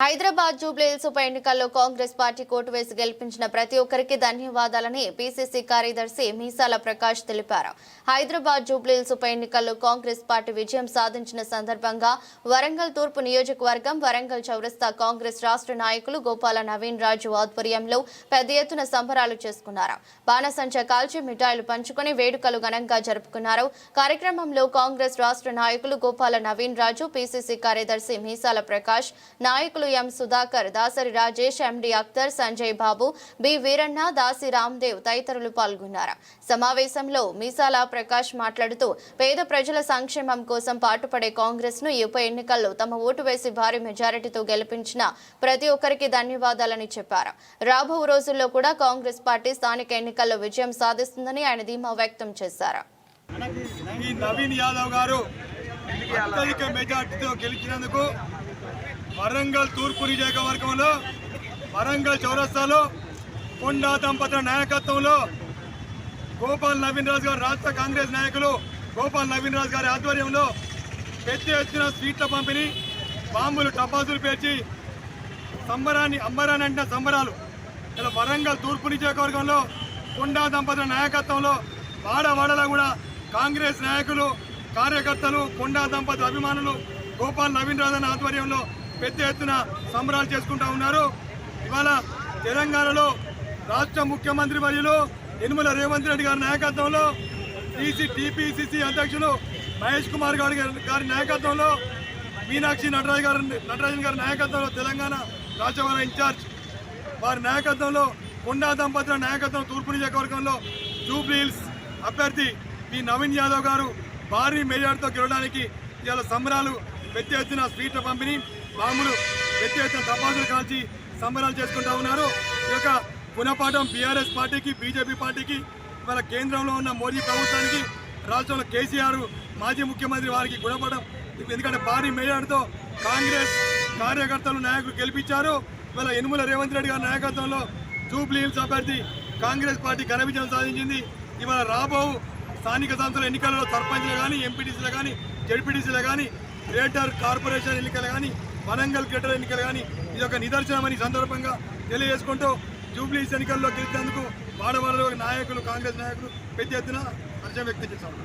హైదరాబాద్ జూబ్లీహిల్స్ ఉప ఎన్నికల్లో Congress party coat వేసి గెలిపించిన ప్రతి ఒక్కరికి ధన్యవాదాలని పీసీసీ కార్యదర్శి మీసాల ప్రకాష్ తెలిపారు. హైదరాబాద్ జూబ్లీహిల్స్ ఉప ఎన్నికల్లో కాంగ్రెస్ పార్టీ విజయం సాధించిన సందర్భంగా వరంగల్ తూర్పు నియోజకవర్గం వరంగల్ చౌరస్తా కాంగ్రెస్ రాష్ట్ర నాయకులు గోపాల నవీన్ రాజు ఆధ్వర్యంలో పెద్ద ఎత్తున సంబరాలు చేసుకున్నారు. బాణసంచ కాల్చి మిఠాయిలు పంచుకుని వేడుకలు ఘనంగా జరుపుకున్నారు. కార్యక్రమంలో కాంగ్రెస్ రాష్ట్ర నాయకులు గోపాల నవీన్ రాజు పీసీసీ కార్యదర్శి మీసాల ప్రకాష్ నాయకులు M Sudhakar Dasari Rajesh MD Akhtar Sanjay Babu B Veeranna Dasi Ramdev తదితరులు పాల్గొన్నారు. సమావేశంలో మీసాల ప్రకాష్ మాట్లాడుతూ పేద ప్రజల సంక్షేమం కోసం పాటుపడే కాంగ్రెస్ను ఈ ఉప ఎన్నికల్లో తమ ఓటు వేసి భారీ మెజారిటీతో గెలిపించిన ప్రతి ఒక్కరికి ధన్యవాదాలని చెప్పారు. రాబో రోజుల్లో కూడా కాంగ్రెస్ పార్టీ స్థానిక ఎన్నికల్లో విజయం సాధిస్తుందని ఆయన ధీమా వ్యక్తం చేశారు. ఈ నవీన్ యాదవ్ గారు అత్యధిక మెజార్టీతో గెలిచినందుకు వరంగల్ తూర్పు నియోజకవర్గంలో వరంగల్ చౌరస్తాలో కొండా దంపతుల నాయకత్వంలో గోపాల్ నవీన్ రాజు గారు రాష్ట్ర కాంగ్రెస్ నాయకులు గోపాల్ నవీన్ రాజు గారి ఆధ్వర్యంలో పెద్ద ఎత్తున స్వీట్ల పంపిణీ బాంబులు టపాసులు పేర్చి సంబరాన్ని అంబరాన్ని అంటున్న సంబరాలు. ఇలా వరంగల్ తూర్పు నియోజకవర్గంలో కొండా దంపతుల నాయకత్వంలో వాడవాడలో కూడా కాంగ్రెస్ నాయకులు కార్యకర్తలు కొండా దంపతుల అభిమానులు గోపాల్ నవీన్ రాజన్ ఆధ్వర్యంలో పెద్ద ఎత్తున సంబరాలు చేసుకుంటా ఉన్నారు. ఇవాళ తెలంగాణలో రాష్ట్ర ముఖ్యమంత్రి వర్యులు యనుమల రేవంత్ రెడ్డి గారి నాయకత్వంలో టీసీ టీపీసీసీ అధ్యక్షులు మహేష్ కుమార్ గారి గారి నాయకత్వంలో మీనాక్షి నటరాజు గారి నటరాజన్ గారి నాయకత్వంలో తెలంగాణ రాజ్యసభ ఇన్ఛార్జ్ వారి నాయకత్వంలో కొండా దంపతుల నాయకత్వం తూర్పు నియోజకవర్గంలో జూబ్లీ హిల్స్ అభ్యర్థి పి. నవీన్ యాదవ్ గారు భారీ మెజార్టీతో గెలవడానికి ఇవాళ సంబరాలు పెద్ద ఎత్తున స్వీట్ల పంపిణీ మామూలు పెద్ద ఎత్తున తపాసులు కాల్చి సంబరాలు చేసుకుంటా ఉన్నారు. ఈ యొక్క గుణపాఠం బీఆర్ఎస్ పార్టీకి బీజేపీ పార్టీకి ఇవాళ కేంద్రంలో ఉన్న మోదీ ప్రభుత్వానికి రాష్ట్రంలో కేసీఆర్ మాజీ ముఖ్యమంత్రి వారికి గుణపడడం ఎందుకంటే భారీ మేయర్తో కాంగ్రెస్ కార్యకర్తలు నాయకులు గెలిపించారు. ఇవాళ యనుమల రేవంత్ రెడ్డి గారి నాయకత్వంలో జూబ్లీ హిల్స్ అభ్యర్థి కాంగ్రెస్ పార్టీ ఘన విజయం సాధించింది. ఇవాళ రాబో స్థానిక సంస్థల ఎన్నికలలో సర్పంచ్లు కానీ ఎంపీటీసీలు కానీ జడ్పీటీసీలు కానీ గ్రేటర్ కార్పొరేషన్ ఎన్నికలు కానీ వరంగల్ గ్రేటర్ ఎన్నికలు కానీ ఇది ఒక నిదర్శనమని సందర్భంగా తెలియజేసుకుంటూ జూబ్లీస్ ఎన్నికల్లో గెలిచినందుకు వాడవాడలో నాయకులు కాంగ్రెస్ నాయకులు పెద్ద ఎత్తున హర్షం వ్యక్తం చేశారు.